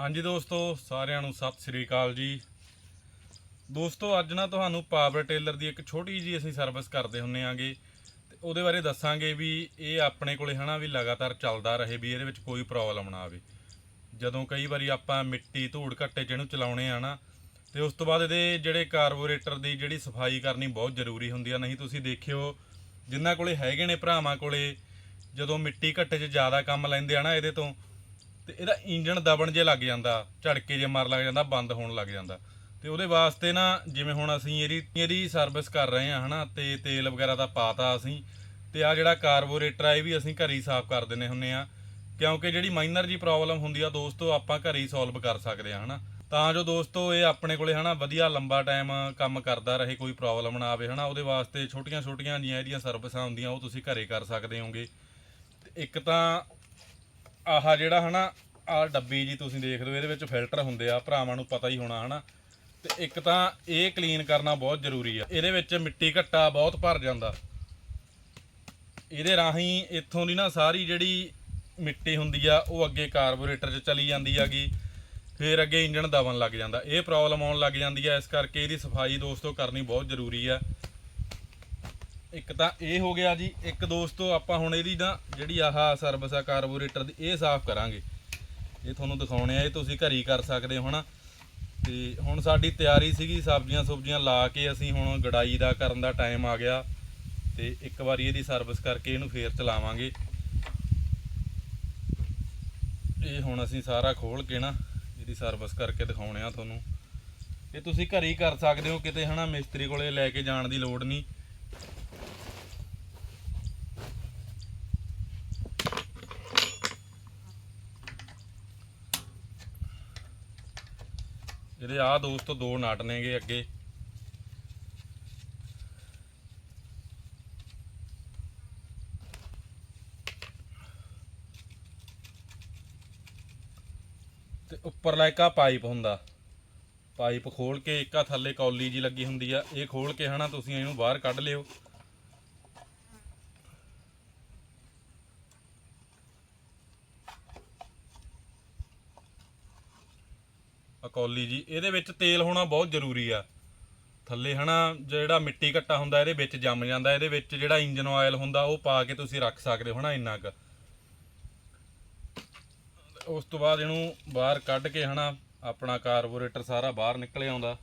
ਹਾਂਜੀ ਦੋਸਤੋ, ਸਾਰਿਆਂ ਨੂੰ ਸਤਿ ਸ੍ਰੀ ਅਕਾਲ ਜੀ। ਦੋਸਤੋ, ਅੱਜ ਨਾ ਤੁਹਾਨੂੰ ਪਾਵਰ ਟੇਲਰ ਦੀ ਇੱਕ ਛੋਟੀ ਜੀ ਅਸੀਂ ਸਰਵਿਸ ਕਰਦੇ ਹੁੰਨੇ ਆਂਗੇ। ਤੇ ਉਹਦੇ ਬਾਰੇ ਦੱਸਾਂਗੇ ਵੀ ਇਹ ਆਪਣੇ ਕੋਲੇ ਹਨਾ ਵੀ ਲਗਾਤਾਰ ਚੱਲਦਾ ਰਹੇ ਵੀ ਇਹਦੇ ਵਿੱਚ ਕੋਈ ਪ੍ਰੋਬਲਮ ਨਾ ਆਵੇ। ਜਦੋਂ ਕਈ ਵਾਰੀ ਆਪਾਂ ਮਿੱਟੀ ਧੂੜ ਘੱਟੇ ਜਿਹਨੂੰ ਚਲਾਉਣੇ ਆ ਨਾ, ਤੇ ਉਸ ਤੋਂ ਬਾਅਦ ਇਹਦੇ ਜਿਹੜੇ ਕਾਰਬੋਰੇਟਰ ਦੀ ਜਿਹੜੀ ਸਫ਼ਾਈ ਕਰਨੀ ਬਹੁਤ ਜ਼ਰੂਰੀ ਹੁੰਦੀ ਆ। ਨਹੀਂ, ਤੁਸੀਂ ਦੇਖਿਓ ਜਿਨ੍ਹਾਂ ਕੋਲੇ ਹੈਗੇ ਨੇ ਭਰਾਵਾਂ ਕੋਲੇ, ਜਦੋਂ ਮਿੱਟੀ ਘੱਟੇ 'ਚ ਜ਼ਿਆਦਾ ਕੰਮ ਲੈਂਦੇ ਆ ਨਾ ਇਹਦੇ ਤੋਂ ਤੇ ਇਹਦਾ ਇੰਜਣ ਦਬਣ ਜੇ ਲੱਗ ਜਾਂਦਾ, ਝੜਕੇ ਜੇ ਮਾਰ ਲੱਗ ਜਾਂਦਾ, ਬੰਦ ਹੋਣ ਲੱਗ ਜਾਂਦਾ। ਤੇ ਉਹਦੇ ਵਾਸਤੇ ਨਾ, ਜਿਵੇਂ ਹੁਣ ਅਸੀਂ ਇਹਦੀ ਇਹਦੀ ਸਰਵਿਸ ਕਰ ਰਹੇ ਆ ਹਨਾ, ਤੇ ਤੇਲ ਵਗੈਰਾ ਦਾ ਪਾਤਾ ਅਸੀਂ, ਤੇ ਆ ਜਿਹੜਾ ਕਾਰਬੋਰੇਟਰ ਆ, ਇਹ ਵੀ ਅਸੀਂ ਘਰੇ ਹੀ ਸਾਫ਼ ਕਰ ਦਿੰਨੇ ਹੁੰਨੇ ਆ ਕਿਉਂਕਿ ਜਿਹੜੀ ਮਾਈਨਰ ਜੀ ਪ੍ਰੋਬਲਮ ਹੁੰਦੀ ਆ, ਦੋਸਤੋ, ਆਪਾਂ ਘਰੇ ਹੀ ਸੋਲਵ ਕਰ ਸਕਦੇ ਆ ਹਨਾ। ਤਾਂ ਜੋ ਦੋਸਤੋ, ਇਹ ਆਪਣੇ ਕੋਲੇ, ਹਨਾ, ਵਧੀਆ ਲੰਬਾ ਟਾਈਮ ਕੰਮ ਕਰਦਾ ਰਹੇ, ਕੋਈ ਪ੍ਰੋਬਲਮ ਨਾ ਆਵੇ, ਹਨਾ, ਉਹਦੇ ਵਾਸਤੇ ਛੋਟੀਆਂ ਛੋਟੀਆਂ ਜੀਆਂ ਇਹਦੀਆਂ ਸਰਵਿਸਾਂ ਹੁੰਦੀਆਂ, ਉਹ ਤੁਸੀਂ ਘਰੇ ਕਰ ਸਕਦੇ ਹੋਗੇ। ਤੇ ਇੱਕ ਤਾਂ ਆਹ ਜਿਹੜਾ ਹਨਾ, ਆਹ ਡੱਬੀ ਜੀ ਤੁਸੀਂ ਦੇਖਦੇ ਹੋ ਇਹਦੇ ਵਿੱਚ ਫਿਲਟਰ ਹੁੰਦੇ ਆ, ਭਰਾਵਾਂ ਨੂੰ ਪਤਾ ਹੀ ਹੋਣਾ ਹਨਾ। ਤੇ ਇੱਕ ਤਾਂ ਇਹ ਕਲੀਨ ਕਰਨਾ ਬਹੁਤ ਜ਼ਰੂਰੀ ਆ। ਇਹਦੇ ਵਿੱਚ ਮਿੱਟੀ ਘੱਟਾ ਬਹੁਤ ਭਰ ਜਾਂਦਾ। ਇਹਦੇ ਰਾਹੀਂ ਇੱਥੋਂ ਦੀ ਨਾ ਸਾਰੀ ਜਿਹੜੀ ਮਿੱਟੀ ਹੁੰਦੀ ਆ, ਉਹ ਅੱਗੇ ਕਾਰਬੋਰੇਟਰ 'ਚ ਚਲੀ ਜਾਂਦੀ ਹੈਗੀ ਫਿਰ ਅੱਗੇ ਇੰਜਣ ਦਬਣ ਲੱਗ ਜਾਂਦਾ। ਇਹ ਪ੍ਰੋਬਲਮ ਆਉਣ ਲੱਗ ਜਾਂਦੀ ਆ। ਇਸ ਕਰਕੇ ਇਹਦੀ ਸਫ਼ਾਈ ਦੋਸਤੋ ਕਰਨੀ ਬਹੁਤ ਜ਼ਰੂਰੀ ਆ। ਇੱਕ ਤਾਂ ਇਹ ਹੋ ਗਿਆ ਜੀ, ਇੱਕ ਦੋਸਤੋ ਆਪਾਂ ਹੁਣ ਇਹਦੀ ਨਾ ਜਿਹੜੀ ਆਹ ਸਰਵਿਸ ਆ ਕਾਰਬੋਰੇਟਰ ਦੀ ਇਹ ਸਾਫ਼ ਕਰਾਂਗੇ। ਇਹ ਤੁਹਾਨੂੰ ਦਿਖਾਉਣੇ ਆ, ਇਹ ਤੁਸੀਂ ਘਰ ਹੀ ਕਰ ਸਕਦੇ ਹੋ, ਹਨਾ? ਤੇ ਹੁਣ ਸਾਡੀ ਤਿਆਰੀ ਸੀਗੀ, ਸਬਜ਼ੀਆਂ ਸੁਬਜ਼ੀਆਂ ਲਾ ਕੇ ਅਸੀਂ ਹੁਣ ਗੜਾਈ ਦਾ ਕਰਨ ਦਾ ਟਾਈਮ ਆ ਗਿਆ। ਤੇ ਇੱਕ ਵਾਰੀ ਇਹਦੀ ਸਰਵਿਸ ਕਰਕੇ ਇਹਨੂੰ ਫੇਰ ਚਲਾਵਾਂਗੇ। ਇਹ ਹੁਣ ਅਸੀਂ ਸਾਰਾ ਖੋਲ ਕੇ ਨਾ ਇਹਦੀ ਸਰਵਿਸ ਕਰਕੇ ਦਿਖਾਉਣੇ ਆ ਤੁਹਾਨੂੰ। ਇਹ ਤੁਸੀਂ ਘਰ ਹੀ ਕਰ ਸਕਦੇ ਹੋ ਕਿਤੇ, ਹਨਾ? ਮਿਸਤਰੀ ਕੋਲੇ ਲੈ ਕੇ ਜਾਣ ਦੀ ਲੋੜ ਨਹੀਂ। ਇਹਦੇ ਆ ਦੋਸਤੋ ਦੋ ਨਟ ਨੇਗੇ ਅੱਗੇ। ਤੇ ਉੱਪਰਲਾ ਇੱਕ ਪਾਈਪ ਹੁੰਦਾ। ਪਾਈਪ ਖੋਲ ਕੇ ਇੱਕ ਥੱਲੇ ਕੌਲੀ ਜੀ ਲੱਗੀ ਹੁੰਦੀ ਆ। ਇਹ ਖੋਲ ਕੇ ਹਨਾ ਤੁਸੀਂ ਇਹਨੂੰ ਬਾਹਰ ਕੱਢ ਲਿਓ। ਅਕੌਲੀ ਜੀ, ਇਹਦੇ ਵਿੱਚ ਤੇਲ ਹੋਣਾ ਬਹੁਤ ਜ਼ਰੂਰੀ ਆ। ਥੱਲੇ ਹਨਾ, ਜਿਹੜਾ ਮਿੱਟੀ ਘੱਟਾ ਹੁੰਦਾ, ਇਹਦੇ ਵਿੱਚ ਜੰਮ ਜਾਂਦਾ, ਇਹਦੇ ਵਿੱਚ ਜਿਹੜਾ ਇੰਜਨ ਆਇਲ ਹੁੰਦਾ, ਉਹ ਪਾ ਕੇ ਤੁਸੀਂ ਰੱਖ ਸਕਦੇ ਹੋ ਹਨਾ ਇੰਨਾ ਕੁ। ਉਸ ਤੋਂ ਬਾਅਦ ਇਹਨੂੰ ਬਾਹਰ ਕੱਢ ਕੇ ਹਨਾ, ਆਪਣਾ ਕਾਰਬੋਰੇਟਰ ਸਾਰਾ ਬਾਹਰ ਨਿਕਲ ਆਉਂਦਾ।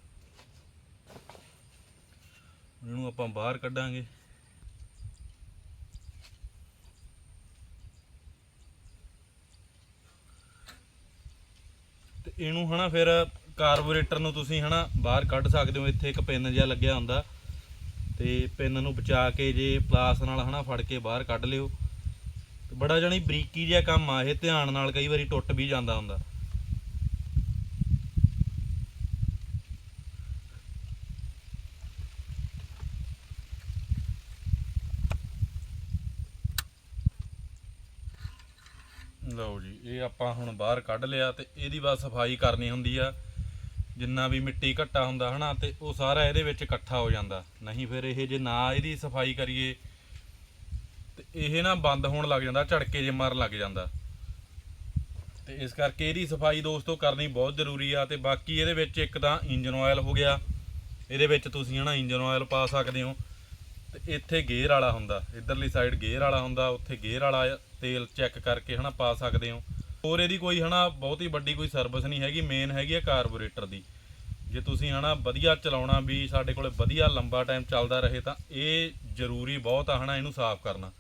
ਇਹਨੂੰ ਆਪਾਂ ਬਾਹਰ ਕੱਢਾਂਗੇ। ਇਹਨੂੰ ਹਨਾ ਫਿਰ ਕਾਰਬੋਰੇਟਰ ਨੂੰ ਤੁਸੀਂ ਹਨਾ ਬਾਹਰ ਕੱਢ ਸਕਦੇ ਹੋ, ਇੱਥੇ ਇੱਕ ਪਿੰਨ ਜਿਹਾ ਲੱਗਿਆ ਹੁੰਦਾ। ਤੇ ਪਿੰਨ ਨੂੰ ਬਚਾ ਕੇ ਜੇ ਪਲਾਸ ਨਾਲ ਹਨਾ ਫੜ ਕੇ ਬਾਹਰ ਕੱਢ ਲਿਓ। ਬੜਾ ਜਣੀ ਬਰੀਕੀ ਜਿਹਾ ਕੰਮ ਆ, ਇਹ ਧਿਆਨ ਨਾਲ ਕਈ ਵਾਰੀ ਟੁੱਟ ਵੀ ਜਾਂਦਾ ਹੁੰਦਾ। ਲਓ ਜੀ, ਇਹ ਆਪਾਂ ਹੁਣ ਬਾਹਰ ਕੱਢ ਲਿਆ ਤੇ ਇਹਦੀ ਬਸ ਸਫ਼ਾਈ ਕਰਨੀ ਹੁੰਦੀ ਆ। ਜਿੰਨਾ ਵੀ ਮਿੱਟੀ ਘੱਟਾ ਹੁੰਦਾ ਹਨਾ, ਤੇ ਉਹ ਸਾਰਾ ਇਹਦੇ ਵਿੱਚ ਇਕੱਠਾ ਹੋ ਜਾਂਦਾ। ਨਹੀਂ ਫਿਰ ਇਹ ਜੇ ਨਾ ਇਹਦੀ ਸਫ਼ਾਈ ਕਰੀਏ, ਤੇ ਇਹ ਨਾ ਬੰਦ ਹੋਣ ਲੱਗ ਜਾਂਦਾ, ਝੜਕੇ ਜੇ ਮਾਰਨ ਲੱਗ ਜਾਂਦਾ। ਤੇ ਇਸ ਕਰਕੇ ਇਹਦੀ ਸਫ਼ਾਈ ਦੋਸਤੋ ਕਰਨੀ ਬਹੁਤ ਜ਼ਰੂਰੀ ਆ, ਤੇ ਬਾਕੀ ਇਹਦੇ ਵਿੱਚ ਇੱਕ ਤਾਂ ਇੰਜਨ ਆਇਲ ਹੋ ਗਿਆ। ਇਹਦੇ ਵਿੱਚ ਤੁਸੀਂ ਹਨਾ ਇੰਜਨ ਆਇਲ ਪਾ ਸਕਦੇ ਹੋ। ਤੇ ਇੱਥੇ ਗੇਅਰ ਵਾਲਾ ਹੁੰਦਾ, ਇਧਰਲੀ ਸਾਈਡ ਗੇਅਰ ਵਾਲਾ ਹੁੰਦਾ, ਉੱਥੇ ਗੇਅਰ ਵਾਲਾ ਤੇਲ ਚੈੱਕ ਕਰਕੇ ਹਨਾ ਪਾ ਸਕਦੇ ਹੋ। ਹੋਰ ਇਹਦੀ ਕੋਈ ਹਨਾ ਬਹੁਤੀ ਵੱਡੀ ਕੋਈ ਸਰਵਿਸ ਨਹੀਂ ਹੈਗੀ ਮੇਨ ਹੈਗੀ ਆ ਕਾਰਬੋਰੇਟਰ ਦੀ। ਜੇ ਤੁਸੀਂ ਹਨਾ ਵਧੀਆ ਚਲਾਉਣਾ ਵੀ ਸਾਡੇ ਕੋਲੇ ਵਧੀਆ ਲੰਬਾ ਟਾਈਮ ਚੱਲਦਾ ਰਹੇ ਤਾਂ ਇਹ ਜ਼ਰੂਰੀ ਬਹੁਤ ਆ ਹਨਾ ਇਹਨੂੰ ਸਾਫ਼ ਕਰਨਾ।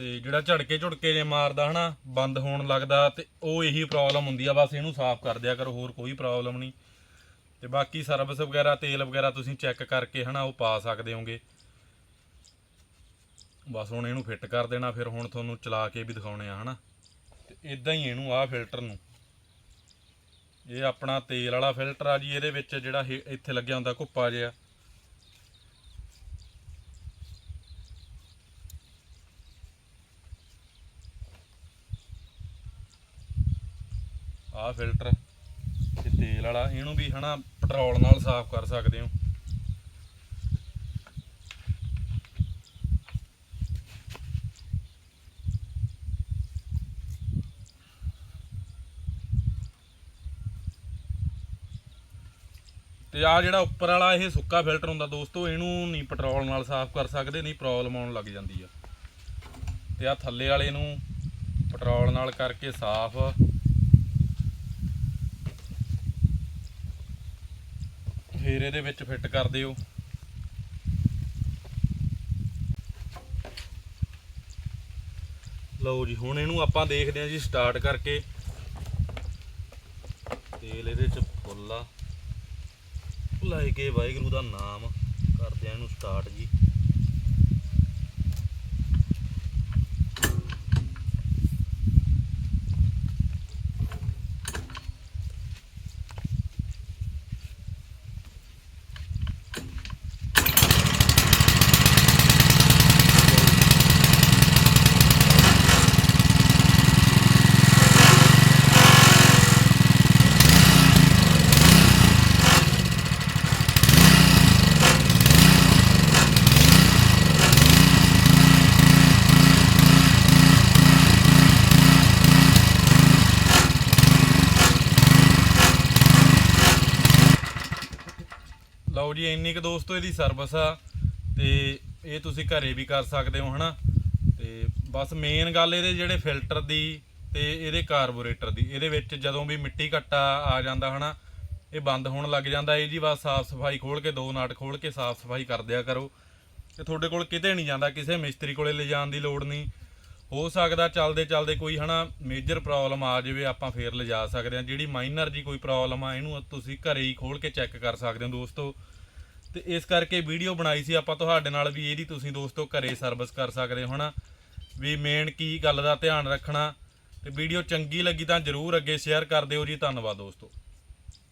ਤੇ ਜਿਹੜਾ ਝੜਕੇ ਝੁੜਕੇ ਜੇ ਮਾਰਦਾ ਹਨਾ, ਬੰਦ ਹੋਣ ਲੱਗਦਾ ਤੇ ਉਹ ਇਹੀ ਪ੍ਰੋਬਲਮ ਹੁੰਦੀ ਆ, ਬਸ ਇਹਨੂੰ ਸਾਫ਼ ਕਰ ਦਿਆ ਕਰੋ, ਹੋਰ ਕੋਈ ਪ੍ਰੋਬਲਮ ਨਹੀਂ। ਤੇ ਬਾਕੀ ਸਰਵਿਸ ਵਗੈਰਾ, ਤੇਲ ਵਗੈਰਾ ਤੁਸੀਂ ਚੈੱਕ ਕਰਕੇ ਹਨਾ, ਉਹ ਪਾ ਸਕਦੇ ਹੋਗੇ। ਬਸ ਹੁਣ ਇਹਨੂੰ ਫਿੱਟ ਕਰ ਦੇਣਾ, ਫਿਰ ਹੁਣ ਤੁਹਾਨੂੰ ਚਲਾ ਕੇ ਵੀ ਦਿਖਾਉਣੇ ਆ ਹਨਾ। ਤੇ ਇਦਾਂ ਹੀ ਇਹਨੂੰ ਆਹ ਫਿਲਟਰ ਨੂੰ। ਇਹ ਆਪਣਾ ਤੇਲ ਵਾਲਾ ਫਿਲਟਰ ਆ ਜੀ, ਇਹਦੇ ਵਿੱਚ ਜਿਹੜਾ ਇੱਥੇ ਲੱਗਿਆ ਹੁੰਦਾ ਕੁੱਪਾ ਜਿਹਾ। ਆਹ ਫਿਲਟਰ ਤੇ ਤੇਲ ਵਾਲਾ, ਇਹਨੂੰ ਵੀ ਹਨਾ ਪੈਟਰੋਲ ਨਾਲ ਸਾਫ਼ ਕਰ ਸਕਦੇ ਹੋ। ਤੇ ਆ ਜਿਹੜਾ ਉੱਪਰ ਵਾਲਾ, ਇਹ ਸੁੱਕਾ ਫਿਲਟਰ ਹੁੰਦਾ ਦੋਸਤੋ, ਇਹਨੂੰ ਨਹੀਂ ਪੈਟਰੋਲ ਨਾਲ ਸਾਫ਼ ਕਰ ਸਕਦੇ, ਨਹੀਂ ਪ੍ਰੋਬਲਮ ਆਉਣ ਲੱਗ ਜਾਂਦੀ ਆ। ਤੇ ਆ ਥੱਲੇ ਵਾਲੇ ਨੂੰ ਪੈਟਰੋਲ ਨਾਲ ਕਰਕੇ ਸਾਫ਼ ਫੇਰ ਇਹਦੇ ਵਿੱਚ ਫਿੱਟ ਕਰ ਦਿਓ। ਲਓ ਜੀ, ਹੁਣ ਇਹਨੂੰ ਆਪਾਂ ਦੇਖਦੇ ਹਾਂ ਜੀ ਸਟਾਰਟ ਕਰਕੇ। ਤੇਲ ਇਹਦੇ ਚ ਫੁੱਲ ਲੈ ਕੇ ਵਾਹਿਗੁਰੂ ਦਾ ਨਾਮ ਕਰਦੇ ਆ ਇਹਨੂੰ ਸਟਾਰਟ ਜੀ ਲਓ ਜੀ ਇੰਨੀ ਕੁ ਦੋਸਤੋ ਇਹਦੀ ਸਰਵਿਸ ਆ ਤੇ ਇਹ ਤੁਸੀਂ ਘਰੇ ਵੀ ਕਰ ਸਕਦੇ ਹੋ, ਹਨਾ? ਤੇ ਬਸ ਮੇਨ ਗੱਲ ਇਹਦੇ ਜਿਹੜੇ ਫਿਲਟਰ ਦੀ ਤੇ ਇਹਦੇ ਕਾਰਬੋਰੇਟਰ ਦੀ, ਇਹਦੇ ਵਿੱਚ ਜਦੋਂ ਵੀ ਮਿੱਟੀ ਘੱਟਾ ਆ ਜਾਂਦਾ, ਹਨਾ? ਇਹ ਬੰਦ ਹੋਣ ਲੱਗ ਜਾਂਦਾ, ਇਹ ਜੀ ਬਸ ਸਾਫ਼ ਸਫ਼ਾਈ ਖੋਲ ਕੇ, ਦੋ ਨਾਟ ਖੋਲ ਕੇ ਸਾਫ਼ ਸਫ਼ਾਈ ਕਰ ਦਿਆ ਕਰੋ। ਤੇ ਤੁਹਾਡੇ ਕੋਲ ਕਿਤੇ ਨਹੀਂ ਜਾਂਦਾ, ਕਿਸੇ ਮਿਸਤਰੀ ਕੋਲੇ ਲਿਜਾਣ ਦੀ ਲੋੜ ਨਹੀਂ। ਹੋ ਸਕਦਾ ਚੱਲਦੇ ਚੱਲਦੇ ਕੋਈ, ਹਨਾ ਮੇਜਰ ਪ੍ਰੋਬਲਮ ਆ ਜਾਵੇ, ਆਪਾਂ ਫੇਰ ਲਿਜਾ ਸਕਦੇ ਹਾਂ। ਜਿਹੜੀ ਮਾਈਨਰ ਜੀ ਕੋਈ ਪ੍ਰੋਬਲਮ ਆ, ਇਹਨੂੰ ਤੁਸੀਂ ਘਰੇ ਹੀ ਖੋਲ ਕੇ ਚੈੱਕ ਕਰ ਸਕਦੇ ਹੋ ਦੋਸਤੋ। ਤੇ ਇਸ ਕਰਕੇ ਵੀਡੀਓ ਬਣਾਈ ਸੀ ਆਪਾਂ ਤੁਹਾਡੇ ਨਾਲ ਵੀ ਇਹਦੀ ਤੁਸੀਂ ਦੋਸਤੋ ਘਰੇ ਸਰਵਿਸ ਕਰ ਸਕਦੇ ਹੋ ਨਾ ਵੀ ਮੇਨ ਕੀ ਗੱਲ ਦਾ ਧਿਆਨ ਰੱਖਣਾ ਤੇ ਵੀਡੀਓ ਚੰਗੀ ਲੱਗੀ ਤਾਂ ਜਰੂਰ ਅੱਗੇ ਸ਼ੇਅਰ ਕਰ ਦਿਓ ਜੀ। ਧੰਨਵਾਦ ਦੋਸਤੋ।